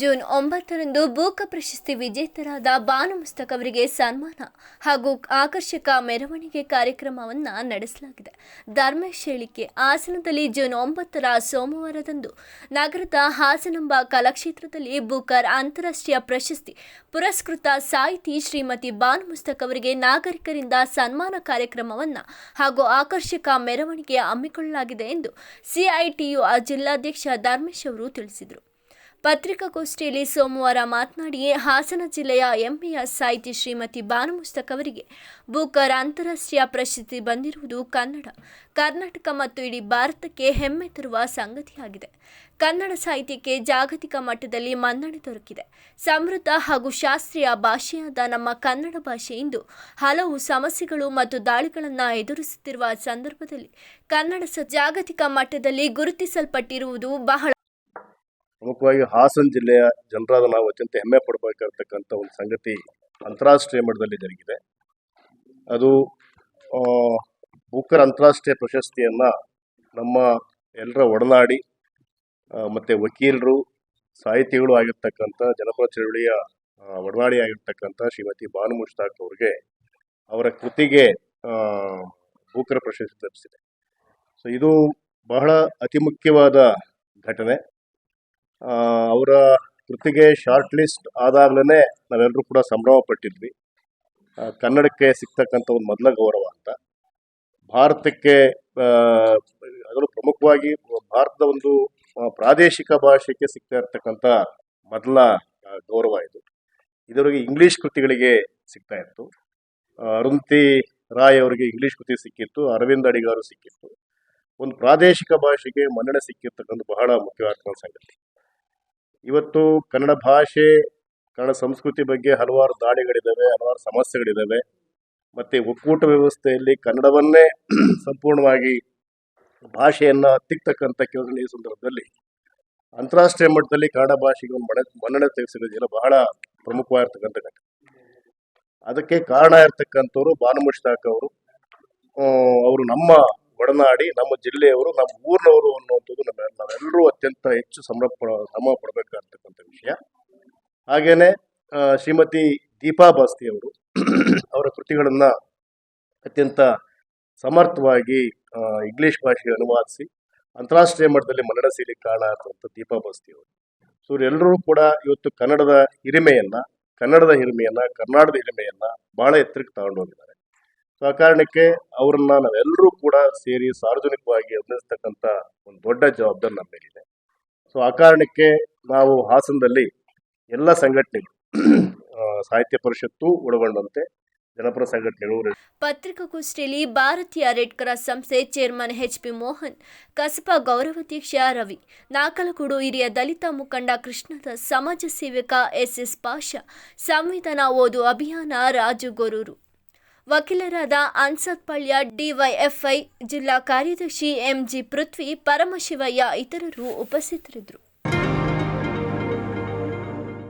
June ಒಂಬತ್ತರಂದು book ಪ್ರಶಸ್ತಿ ವಿಜೇತರಾದ ಬಾನು ಮುಸ್ತಕ್ ಅವರಿಗೆ ಸನ್ಮಾನ ಹಾಗೂ ಆಕರ್ಷಕ ಮೆರವಣಿಗೆ ಕಾರ್ಯಕ್ರಮವನ್ನು ನಡೆಸಲಾಗಿದೆ. ಧರ್ಮೇಶ್ ಹೇಳಿಕೆ ಹಾಸನದಲ್ಲಿ ಜೂನ್ ಒಂಬತ್ತರ ಸೋಮವಾರದಂದು ನಗರದ ಹಾಸನಂಬ ಕಲಾಕ್ಷೇತ್ರದಲ್ಲಿ ಬೂಕರ್ ಅಂತಾರಾಷ್ಟ್ರೀಯ ಪ್ರಶಸ್ತಿ ಪುರಸ್ಕೃತ ಸಾಹಿತಿ ಶ್ರೀಮತಿ ಭಾನುಮಸ್ತಕ್ ಅವರಿಗೆ ನಾಗರಿಕರಿಂದ ಸನ್ಮಾನ ಕಾರ್ಯಕ್ರಮವನ್ನು ಹಾಗೂ ಆಕರ್ಷಕ ಮೆರವಣಿಗೆ ಹಮ್ಮಿಕೊಳ್ಳಲಾಗಿದೆ ಎಂದು ಸಿಐಟಿಯು ಜಿಲ್ಲಾಧ್ಯಕ್ಷ ಧರ್ಮೇಶ್ ಅವರು ತಿಳಿಸಿದರು. ಪತ್ರಿಕಾಗೋಷ್ಠಿಯಲ್ಲಿ ಸೋಮವಾರ ಮಾತನಾಡಿ ಹಾಸನ ಜಿಲ್ಲೆಯ ಹೆಮ್ಮೆಯ ಸಾಹಿತಿ ಶ್ರೀಮತಿ ಬಾನು ಮುಸ್ತಕ್ ಅವರಿಗೆ ಬುಕರ್ ಅಂತಾರಾಷ್ಟ್ರೀಯ ಪ್ರಶಸ್ತಿ ಬಂದಿರುವುದು ಕನ್ನಡ, ಕರ್ನಾಟಕ ಮತ್ತು ಇಡೀ ಭಾರತಕ್ಕೆ ಹೆಮ್ಮೆ ತರುವ ಸಂಗತಿಯಾಗಿದೆ. ಕನ್ನಡ ಸಾಹಿತ್ಯಕ್ಕೆ ಜಾಗತಿಕ ಮಟ್ಟದಲ್ಲಿ ಮನ್ನಣೆ ದೊರಕಿದೆ. ಸಮೃದ್ಧ ಹಾಗೂ ಶಾಸ್ತ್ರೀಯ ಭಾಷೆಯಾದ ನಮ್ಮ ಕನ್ನಡ ಭಾಷೆ ಇಂದು ಹಲವು ಸಮಸ್ಯೆಗಳು ಮತ್ತು ದಾಳಿಗಳನ್ನು ಎದುರಿಸುತ್ತಿರುವ ಸಂದರ್ಭದಲ್ಲಿ ಕನ್ನಡ ಜಾಗತಿಕ ಮಟ್ಟದಲ್ಲಿ ಗುರುತಿಸಲ್ಪಟ್ಟಿರುವುದು ಬಹಳ ಪ್ರಮುಖವಾಗಿ ಹಾಸನ ಜಿಲ್ಲೆಯ ಜನರಾದ ನಾವು ಅತ್ಯಂತ ಹೆಮ್ಮೆ ಪಡಬೇಕಾಗಿರ್ತಕ್ಕಂಥ ಒಂದು ಸಂಗತಿ ಅಂತಾರಾಷ್ಟ್ರೀಯ ಮಟ್ಟದಲ್ಲಿ ಜರುಗಿದೆ. ಅದು ಆ, ಬೂಕರ್ ಅಂತಾರಾಷ್ಟ್ರೀಯ ಪ್ರಶಸ್ತಿಯನ್ನು ನಮ್ಮ ಎಲ್ಲರ ಒಡನಾಡಿ ಮತ್ತು ವಕೀಲರು ಸಾಹಿತಿಗಳು ಆಗಿರ್ತಕ್ಕಂಥ ಜನಪದ ಚಳುವಳಿಯ ಒಡನಾಡಿ ಆಗಿರ್ತಕ್ಕಂಥ ಶ್ರೀಮತಿ ಬಾನು ಮುಷ್ತಾಕ್ ಅವರಿಗೆ ಅವರ ಕೃತಿಗೆ ಬೂಕರ್ ಪ್ರಶಸ್ತಿ ಲಭಿಸಿದೆ ಸೊ ಇದು ಬಹಳ ಅತಿ ಮುಖ್ಯವಾದ ಘಟನೆ. ಅವರ ಕೃತಿಗೆ ಶಾರ್ಟ್ ಲಿಸ್ಟ್ ಆದಾಗಲೇ ನಾವೆಲ್ಲರೂ ಕೂಡ ಸಂಭ್ರಮ ಪಟ್ಟಿದ್ವಿ ಕನ್ನಡಕ್ಕೆ ಸಿಗ್ತಕ್ಕಂಥ ಒಂದು ಮೊದಲ ಗೌರವ ಅಂತ. ಭಾರತಕ್ಕೆ ಅದರಲ್ಲೂ ಪ್ರಮುಖವಾಗಿ ಭಾರತದ ಒಂದು ಪ್ರಾದೇಶಿಕ ಭಾಷೆಗೆ ಸಿಗ್ತಾ ಇರ್ತಕ್ಕಂಥ ಮೊದಲ ಗೌರವ ಇದು. ಇದರೊಳಗೆ ಇಂಗ್ಲಿಷ್ ಕೃತಿಗಳಿಗೆ ಸಿಗ್ತಾ ಇತ್ತು. ಅರುಂತಿ ರಾಯ್ ಅವರಿಗೆ ಇಂಗ್ಲಿಷ್ ಕೃತಿ ಸಿಕ್ಕಿತ್ತು, ಅರವಿಂದ್ ಅಡಿಗಾರು ಸಿಕ್ಕಿತ್ತು. ಒಂದು ಪ್ರಾದೇಶಿಕ ಭಾಷೆಗೆ ಮನ್ನಣೆ ಸಿಕ್ಕಿರ್ತಕ್ಕಂಥ ಬಹಳ ಮುಖ್ಯವಾದ ಸಂಗತಿ. ಇವತ್ತು ಕನ್ನಡ ಭಾಷೆ, ಕನ್ನಡ ಸಂಸ್ಕೃತಿ ಬಗ್ಗೆ ಹಲವಾರು ದಾಳಿಗಳಿದ್ದಾವೆ ಹಲವಾರು ಸಮಸ್ಯೆಗಳಿದ್ದಾವೆ ಮತ್ತೆ ಒಕ್ಕೂಟ ವ್ಯವಸ್ಥೆಯಲ್ಲಿ ಕನ್ನಡವನ್ನೇ ಸಂಪೂರ್ಣವಾಗಿ ಭಾಷೆಯನ್ನು ತಿಕ್ತಕ್ಕಂಥ ಕೆಲಸ ಈ ಸಂದರ್ಭದಲ್ಲಿ ಅಂತಾರಾಷ್ಟ್ರೀಯ ಮಟ್ಟದಲ್ಲಿ ಕನ್ನಡ ಭಾಷೆಗೆ ಒಂದು ಮನೆ, ಮನ್ನಣೆ ತೆಗೆಸಿರೋದಿಲ್ಲ ಬಹಳ ಪ್ರಮುಖವಾಗಿರ್ತಕ್ಕಂಥ ಘಟನೆ. ಅದಕ್ಕೆ ಕಾರಣ ಇರ್ತಕ್ಕಂಥವ್ರು ಭಾನು ಮುಷ್ತಾಕ್ ಅವರು ಅವರು ನಮ್ಮ ಒಡನಾಡಿ ನಮ್ಮ ಜಿಲ್ಲೆಯವರು, ನಮ್ಮ ಊರಿನವರು ಅನ್ನುವಂಥದ್ದು ನಮ್ಮ ನಾವೆಲ್ಲರೂ ಅತ್ಯಂತ ಹೆಚ್ಚು ಪಡ- ಶ್ರಮ ಪಡಬೇಕಾಗ್ತಕ್ಕಂಥ ವಿಷಯ. ಹಾಗೇನೆ ಶ್ರೀಮತಿ ದೀಪಾ ಬಾಸ್ತಿ ಅವರು ಅವರ ಕೃತಿಗಳನ್ನ ಅತ್ಯಂತ ಸಮರ್ಥವಾಗಿ ಇಂಗ್ಲಿಷ್ ಭಾಷೆಗೆ ಅನುವಾದಿಸಿ, ಅಂತಾರಾಷ್ಟ್ರೀಯ ಮಟ್ಟದಲ್ಲಿ ಮನ್ನಣೆ ಸೇರಿ ಕಾರಣ ಆಗ್ತಂಥ ದೀಪಾ ಬಾಸ್ತಿಯವರು ಸೊ, ಇವರೆಲ್ಲರೂ ಕೂಡ ಇವತ್ತು ಕನ್ನಡದ ಹಿರಿಮೆಯನ್ನ ಕನ್ನಡದ ಹಿರಿಮೆಯನ್ನ ಕರ್ನಾಟಕದ ಹಿರಿಮೆಯನ್ನ ಬಹಳ ಎತ್ತರಕ್ಕೆ ತಗೊಂಡು ಹೋಗಿದ್ದಾರೆ ಸೊ ಆ ಕಾರಣಕ್ಕೆ ಅವರನ್ನ ನಾವೆಲ್ಲರೂ ಕೂಡ ಸೇರಿ ಸಾರ್ವಜನಿಕವಾಗಿ ಅಭಿನಯಿಸ್ತಕ್ಕಂಥ ಒಂದು ದೊಡ್ಡ ಜವಾಬ್ದಾರಿ ನಮ್ಮ ಮೇಲಿದೆ. ಸೊ ಆ ಕಾರಣಕ್ಕೆ ನಾವು ಹಾಸನದಲ್ಲಿ ಎಲ್ಲ ಸಂಘಟನೆಗಳು ಸಾಹಿತ್ಯ ಪರಿಷತ್ತು ಒಳಗೊಂಡಂತೆ ಜನಪರ ಸಂಘಟನೆಗಳು ಪತ್ರಿಕಾಗೋಷ್ಠಿಯಲ್ಲಿ ಭಾರತೀಯ ರೆಡ್ ಕ್ರಾಸ್ ಸಂಸ್ಥೆ chairman H P Mohan, Kasaba ಗೌರವಾಧ್ಯಕ್ಷ ರವಿ ನಾಕಲಗೂಡು ಹಿರಿಯ ದಲಿತ ಮುಖಂಡ ಕೃಷ್ಣದ ಸಮಾಜ ಸೇವಕ ಎಸ್ ಎಸ್ ಪಾಷಾ, ಸಂವಿಧಾನ ಓದು ಅಭಿಯಾನ ರಾಜು ಗೊರೂರು. ವಕೀಲರಾದ ಅನ್ಸತ್ ಪಳ್ಯ ಡಿವೈಎಫ್ಐ ಜಿಲ್ಲಾ ಕಾರ್ಯದರ್ಶಿ ಎಂಜಿ ಪೃಥ್ವಿ ಪರಮಶಿವಯ್ಯ ಇತರರು ಉಪಸ್ಥಿತರಿದ್ದರು.